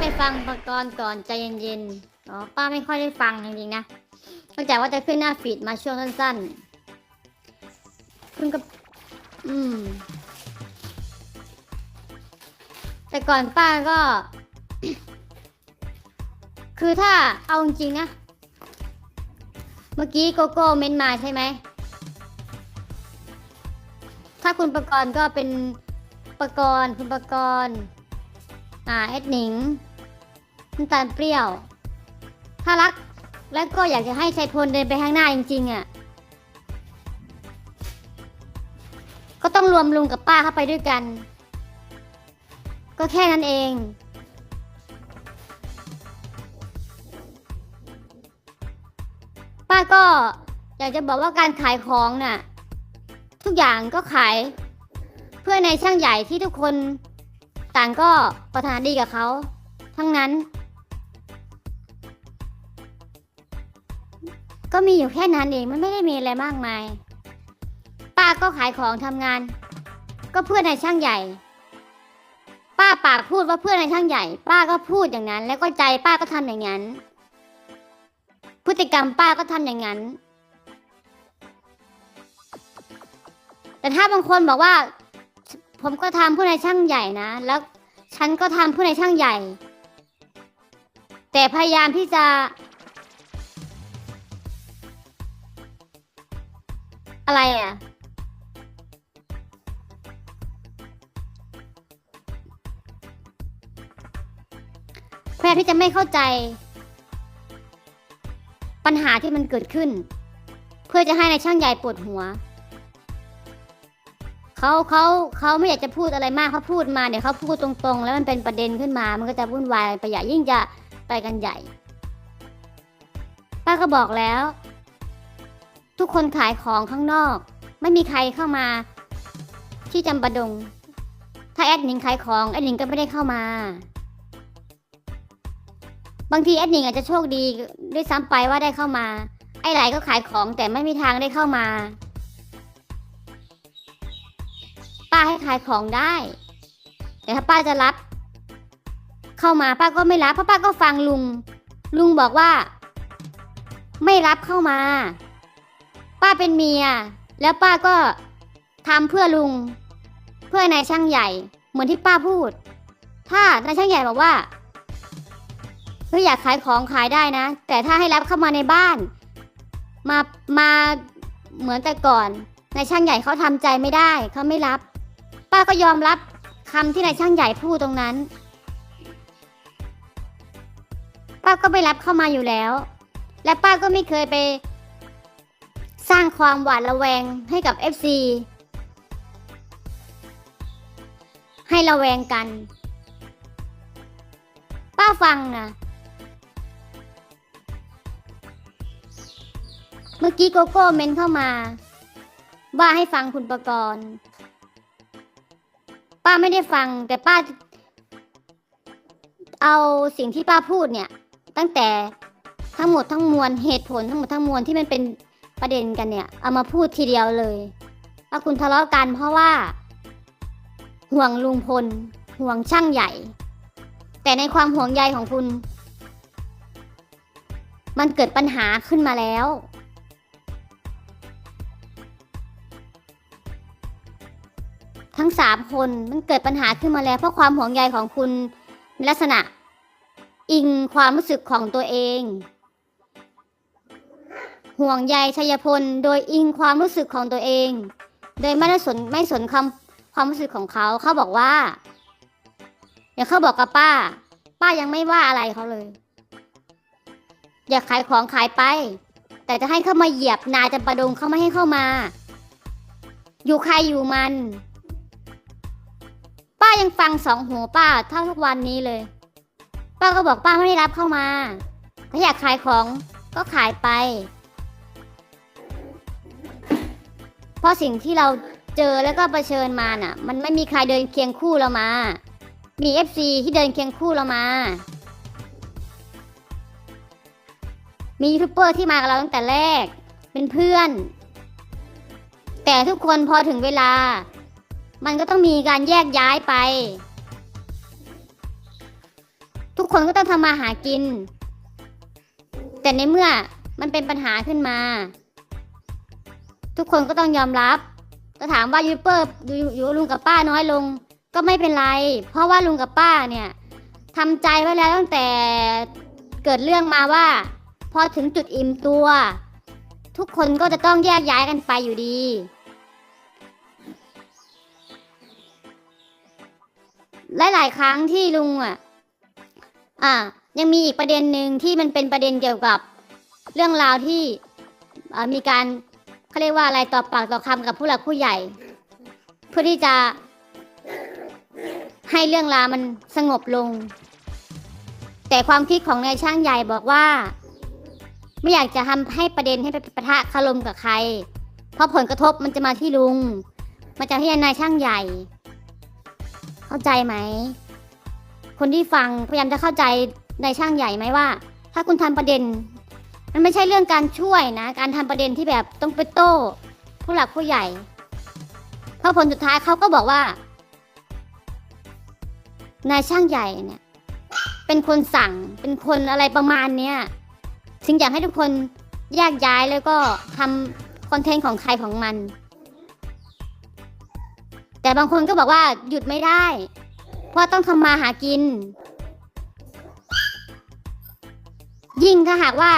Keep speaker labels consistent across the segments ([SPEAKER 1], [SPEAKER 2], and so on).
[SPEAKER 1] ไปฟังประกรณ์ก่อนใจเย็นๆอ๋อป้าไม่ค่อยได้ฟังจริงๆนะนอกจากว่าจะขึ้นหน้าฟีดมาช่วงสั้นๆเพิ่งก็ อืม แต่ก่อนป้าก็ คือถ้าเอาจริงๆนะ เมื่อกี้โกโก้เม้นมาใช่ไหม ถ้าคุณประกรณ์ก็เป็นประกรณ์คุณประกรณ์ อ่าเอ็ดหนิงน้ำตาลเปรี้ยว ถ้ารักแล้วก็อยากจะให้ชัยพลเดินไปข้างหน้าจริงๆอะ ก็ต้องรวมลุงกับป้าเข้าไปด้วยกัน ก็แค่นั้นเอง ป้าก็อยากจะบอกว่าการขายของน่ะ ทุกอย่างก็ขาย เพื่อในช่างใหญ่ที่ทุกคน ต่างก็ปรารถนดีกับเขาทั้งนั้น ก็มีอยู่แค่นั้นเองมันไม่ได้มีอะไรมากมาย ป้าก็ขายของทำงาน ก็เพื่อนในช่างใหญ่ ป้าปากพูดว่าเพื่อนในช่างใหญ่ ป้าก็พูดอย่างนั้น แล้วก็ใจป้าก็ทำอย่างนั้น พฤติกรรมป้าก็ทำอย่างนั้น แต่ถ้าบางคนบอกว่า ผมก็ทำผู้ในช่างใหญ่นะ แล้วฉันก็ทำผู้ในช่างใหญ่ แต่พยายามที่จะอะไรอะพยายามที่จะไม่เข้าใจ ปัญหาที่มันเกิดขึ้น เพื่อจะให้ในช่างใหญ่ปวดหัว เขาเขาเขาไม่อยากจะพูดอะไรมากเขาพูดมาเดี๋ยวเขาพูดตรงๆ แล้วมันเป็นประเด็นขึ้นมา มันก็จะวุ่นวายไปใหญ่ยิ่งจะไปกันใหญ่ ป้าก็บอกแล้ว ทุกคนขายของข้างนอก ไม่มีใครเข้ามา ที่จำปาดง ถ้าแอดหนิงขายของแอดหนิงก็ไม่ได้เข้ามา บางทีแอดหนิงอาจจะโชคดีด้วยซ้ำไปว่าได้เข้ามา ไอ้ไหลก็ขายของแต่ไม่มีทางได้เข้ามา ป้าให้ขายของได้ แต่ถ้าป้าจะรับ เข้ามาป้าก็ไม่รับเพราะป้าก็ฟังลุง ลุงบอกว่า ไม่รับเข้ามา ป้าเป็นเมีย แล้วป้าก็ทำเพื่อลุง เพื่อนายช่างใหญ่ เหมือนที่ป้าพูด ถ้านายช่างใหญ่บอกว่าเฮ้ยอยากขายของขายได้นะ แต่ถ้าให้รับเข้ามาในบ้าน มามาเหมือนแต่ก่อนนายช่างใหญ่เขาทำใจไม่ได้เขาไม่รับ ป้าก็ยอมรับคำที่นายช่างใหญ่พูดตรงนั้น ป้าก็ไม่รับเข้ามาอยู่แล้ว และป้าก็ไม่เคยไป สร้างความหวาดระแวงให้กับ FC ให้ระแวงกัน ป้าฟังนะเมื่อกี้โกโก้เมนเข้ามา ว่าให้ฟังคุณประกรณ์ ป้าไม่ได้ฟัง แต่ป้า เอาสิ่งที่ป้าพูดเนี่ย ตั้งแต่ทั้งหมดทั้งมวลเหตุผลทั้งหมดทั้งมวลที่มันเป็นประเด็นกันเนี่ย เอามาพูดทีเดียวเลยว่าคุณทะเลาะกันเพราะว่า ห่วงลุงพล ห่วงช่างใหญ่ แต่ในความห่วงใยของคุณ มันเกิดปัญหาขึ้นมาแล้ว ทั้งสามคนมันเกิดปัญหาขึ้นมาแล้ว เพราะความห่วงใยของคุณลักษณะ อิงความรู้สึกของตัวเอง ห่วงใยชัยพล โดยอิงความรู้สึกของตัวเอง โดยไม่ได้สนไม่สนคำความรู้สึกของเขาเขาบอกว่า เดี๋ยวเขาบอกกับป้า ป้ายังไม่ว่าอะไรเขาเลย อยากขายของขายไป แต่จะให้เข้ามาเหยียบนาจำปาดงเขาไม่ให้เข้ามา อยู่ใครอยู่มัน ยังฟังสองหูป้าเท่าทุกวันนี้เลย ป้าก็บอกป้าไม่ได้รับเข้ามา ถ้าอยากขายของก็ขายไป เพราะสิ่งที่เราเจอแล้วก็เผชิญมาน่ะ มันไม่มีใครเดินเคียงคู่เรามา มี FC ที่เดินเคียงคู่เรามา มียูทูบเบอร์ที่มากับเราตั้งแต่แรก เป็นเพื่อน แต่ทุกคนพอถึงเวลา มันก็ต้องมีการแยกย้ายไป ทุกคนก็ต้องทำมาหากิน แต่ในเมื่อมันเป็นปัญหาขึ้นมา ทุกคนก็ต้องยอมรับจะถามว่ายูทูบเบอร์อยู่อยู่ลุงกับป้าน้อยลง ก็ไม่เป็นไร เพราะว่าลุงกับป้าเนี่ยทำใจไว้แล้วตั้งแต่เกิดเรื่องมาว่า พอถึงจุดอิ่มตัว ทุกคนก็จะต้องแยกย้ายกันไปอยู่ดี หลาย ๆ ครั้งที่ลุงอะ อ่า ยังมีอีกประเด็นหนึ่งที่มันเป็นประเด็นเกี่ยวกับเรื่องราวที่มีการเขาเรียกว่าอะไรต่อปากต่อคำกับผู้หลักผู้ใหญ่ เพื่อที่จะให้เรื่องราวมันสงบลง แต่ความคิดของนายช่างใหญ่บอกว่า ไม่อยากจะทำให้ประเด็นให้ไปปะทะคารมกับใคร เพราะผลกระทบมันจะมาที่ลุงมันจะที่นายช่างใหญ่ เข้าใจไหม คนที่ฟังพยายามจะเข้าใจนายช่างใหญ่ไหมว่า ถ้าคุณทำประเด็น มันไม่ใช่เรื่องการช่วยนะ การทำประเด็นที่แบบต้องไปโต้ผู้หลักผู้ใหญ่ เพราะผลสุดท้ายเขาก็บอกว่านายช่างใหญ่เนี่ย เป็นคนสั่งเป็นคนอะไรประมาณเนี้ยถึงอยากให้ทุกคนแยกย้ายแล้วก็ทำคอนเทนต์ของใครของมัน แต่บางคนก็บอกว่าหยุดไม่ได้ เพราะต้องทำมาหากิน ยิ่งถ้าหากว่า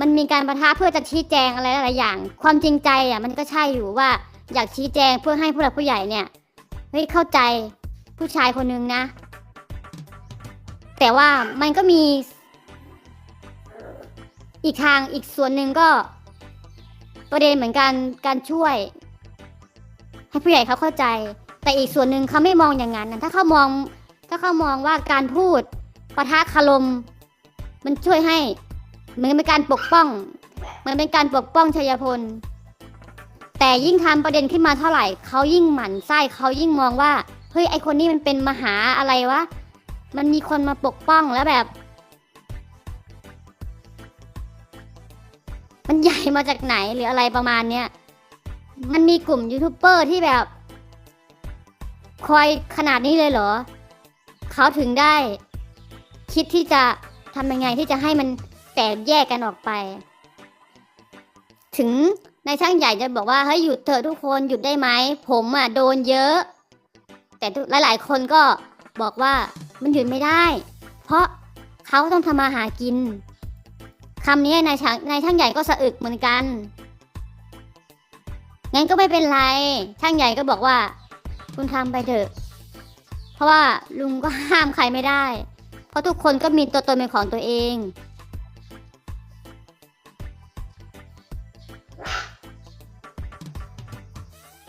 [SPEAKER 1] มันมีการประทะเพื่อจะชี้แจงอะไรหลายอย่าง ความจริงใจอะ มันก็ใช่อยู่ว่าอยากชี้แจงเพื่อให้ผู้หลักผู้ใหญ่เนี่ยเฮ้ยเข้าใจผู้ชายคนนึงนะ แต่ว่ามันก็มี อีกทางอีกส่วนหนึ่งก็ประเด็นเหมือนกันการช่วย ผู้ใหญ่เขาเข้าใจ แต่อีกส่วนหนึ่งเขาไม่มองอย่างนั้นนะถ้าเขามอง ถ้าเขามองว่าการพูดปะทะคารม มันช่วยให้เหมือนเป็นการปกป้องเหมันเป็นการปกป้องชัยพล แต่ยิ่งทำประเด็นขึ้นมาเท่าไหร่เขายิ่งหมั่นไส้เขายิ่งมองว่าเฮ้ยไอคนนี้มันเป็นมหาอะไรวะมันมีคนมาปกป้องแล้วแบบ มันใหญ่มาจากไหนหรืออะไรประมาณเนี้ย มันมีกลุ่มยูทูบเบอร์ที่แบบ คอยขนาดนี้เลยเหรอ เขาถึงได้ คิดที่จะทำยังไงที่จะให้มันแตกแยกกันออกไป ถึงนายช่างใหญ่จะบอกว่าเฮ้ยหยุดเถอะทุกคนหยุดได้ไหม ผมอะโดนเยอะ แต่หลายๆ คนก็บอกว่ามันหยุดไม่ได้ เพราะเขาต้องทำมาหากินคำนี้นายช่างนายช่างใหญ่ก็สะอึกเหมือนกัน งั้นก็ไม่เป็นไร ช่างใหญ่ก็บอกว่า คุณทำไปเถอะ เพราะว่าลุงก็ห้ามใครไม่ได้ เพราะทุกคนก็มีตัวตนเป็นของตัวเอง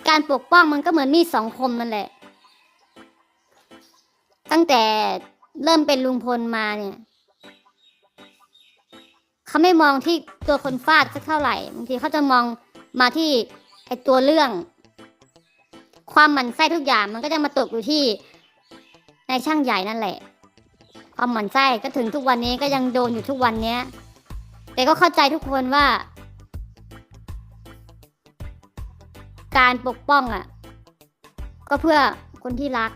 [SPEAKER 1] การปกป้องมันก็เหมือนมีดสองคมนั่นแหละ ตั้งแต่เริ่มเป็นลุงพลมาเนี่ยเขาไม่มองที่ตัวคนฟาดสักเท่าไหร่บางทีเขาจะมองมาที่ ไอตัวเรื่อง ความหมั่นไส้ทุกอย่างมันก็จะมาตกอยู่ที่ในช่างใหญ่นั่นแหละ ความหมั่นไส้ก็ถึงทุกวันนี้ก็ยังโดนอยู่ทุกวันเนี้ย แต่ก็เข้าใจทุกคนว่า การปกป้องอะ ก็เพื่อคนที่รัก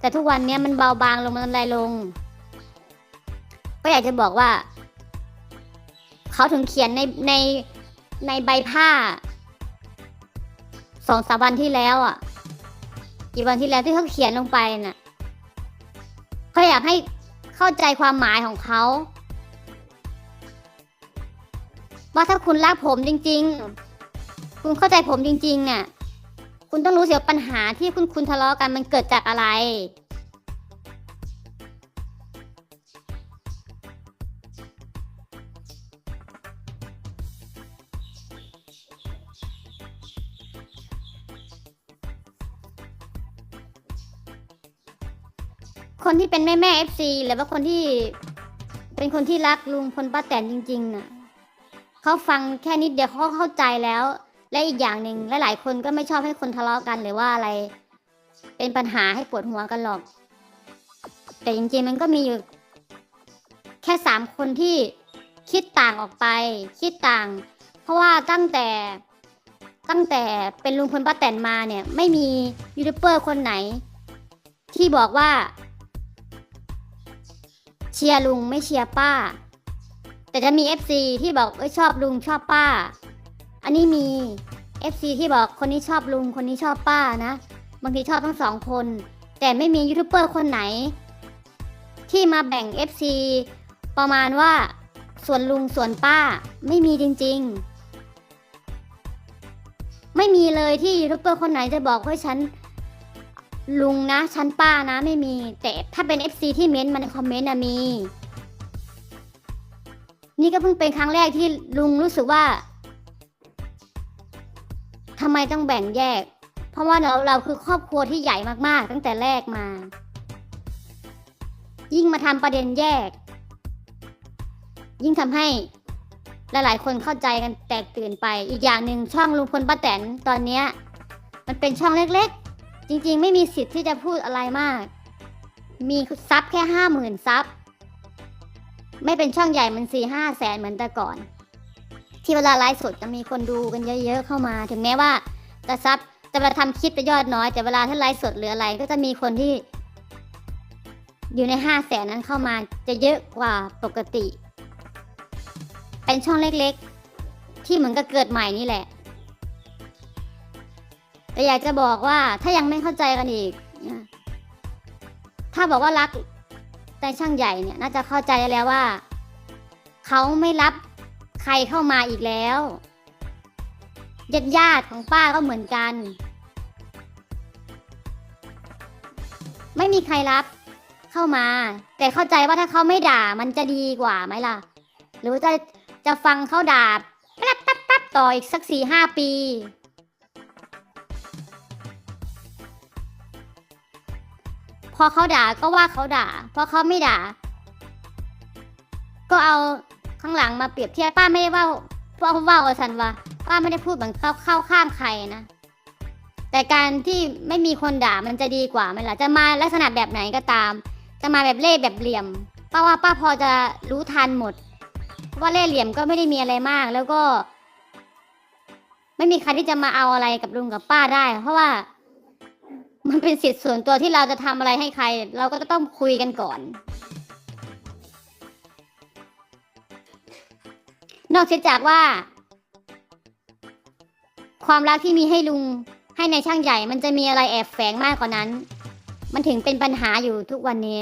[SPEAKER 1] แต่ทุกวันนี้มันเบาบางลงมันอะไรลง ก็อยากจะบอกว่า เขาถึงเขียนในในในใบผ้า สองสามวันที่แล้วอะ กี่วันที่แล้วที่เขาเขียนลงไปน่ะเขาอยากให้เข้าใจความหมายของเขาว่าถ้าคุณรักผมจริง ๆ คุณเข้าใจผมจริงๆน่ะ คุณต้องรู้เสียปัญหาที่คุณคุณทะเลาะกันมันเกิดจากอะไร คนที่เป็นแม่แม่เอฟซีหรือว่าคนที่เป็นคนที่รักลุงพลป้าแตนจริงๆน่ะเขาฟังแค่นิดเดียวเขาก็เข้าใจแล้ว และอีกอย่างหนึ่งหลายๆคนก็ไม่ชอบให้คนทะเลาะกันหรือว่าอะไร เป็นปัญหาให้ปวดหัวกันหรอก แต่จริงๆมันก็มีอยู่ แค่สามคนที่คิดต่างออกไป คิดต่าง เพราะว่าตั้งแต่ตั้งแต่เป็นลุงพลป้าแตนมาเนี่ย ไม่มียูทูบเบอร์คนไหน ที่บอกว่า เชียร์ลุงไม่เชียร์ป้า แต่จะมี FC ที่บอกเอ้ยชอบลุงชอบป้า อันนี้มี FC ที่บอกคนนี้ชอบลุงคนนี้ชอบป้านะ บางทีชอบทั้งสองคน แต่ไม่มียูทูบเบอร์คนไหน ที่มาแบ่ง FC ประมาณว่าส่วนลุงส่วนป้าไม่มีจริง ๆ ไม่มีเลยที่ยูทูบเบอร์คนไหนจะบอกว่าฉัน ลุงนะฉันป้านะไม่มี แต่ถ้าเป็น FC ที่เม้นต์มาในคอมเมนต์นะมี นี่ก็เพิ่งเป็นครั้งแรกที่ลุงรู้สึกว่าทำไมต้องแบ่งแยก เพราะว่าเราเราคือครอบครัวที่ใหญ่มากๆ ตั้งแต่แรกมา ยิ่งมาทำประเด็นแยก ยิ่งทำให้หลายๆ คนเข้าใจกันแตกตื่นไป อีกอย่างหนึ่งช่องลุงพลป้าแตนตอนเนี้ยมันเป็นช่องเล็กๆ จริงๆ ไม่มีสิทธิ์ที่จะพูดอะไรมาก มีซับแค่ห้าหมื่นซับ ไม่เป็นช่องใหญ่มันสี่ห้าแสนเหมือนแต่ก่อน ที่เวลาไลฟ์สดจะมีคนดูกันเยอะๆเข้ามา ถึงแม้ว่าจะซับแต่เวลาทำคลิปจะยอดน้อย แต่เวลาถ้าไลฟ์สดหรืออะไร ก็จะมีคนที่ อยู่ในห้าแสนนั้นเข้ามาจะเยอะกว่าปกติ เป็นช่องเล็กๆ ที่เหมือนกับเกิดใหม่นี่แหละ แต่อยากจะบอกว่าถ้ายังไม่เข้าใจกันอีก ถ้าบอกว่ารักแต่ช่างใหญ่เนี่ย น่าจะเข้าใจแล้วว่า เขาไม่รับใครเข้ามาอีกแล้วญาติญาติของป้าก็เหมือนกัน ไม่มีใครรับเข้ามา แต่เข้าใจว่าถ้าเขาไม่ด่ามันจะดีกว่าไหมล่ะ หรือจะจะฟังเขาด่าแป๊บแป๊บแป๊บต่ออีกสักสี่ห้าปี พอเขาด่าก็ว่าเขาด่า พอเขาไม่ด่า ก็เอาข้างหลังมาเปรียบเทียบป้าไม่ได้ว่าว่าว่ากับฉันว่าป้าไม่ได้พูดเหมือนเข้าเข้าข้างใครนะแต่การที่ไม่มีคนด่ามันจะดีกว่าไหมล่ะจะมาลักษณะแบบไหนก็ตาม จะมาแบบเล่แบบเหลี่ยม ป้าว่าป้าพอจะรู้ทันหมดว่าเล่เหลี่ยมก็ไม่ได้มีอะไรมาก แล้วก็ ไม่มีใครที่จะมาเอาอะไรกับลุงกับป้าได้ เพราะว่า มันเป็นสิทธิ์ส่วนตัวที่เราจะทำอะไรให้ใคร เราก็จะต้องคุยกันก่อน นอกจากว่า ความรักที่มีให้ลุงให้ในช่างใหญ่ มันจะมีอะไรแอบแฝงมากกว่านั้น มันถึงเป็นปัญหาอยู่ทุกวันนี้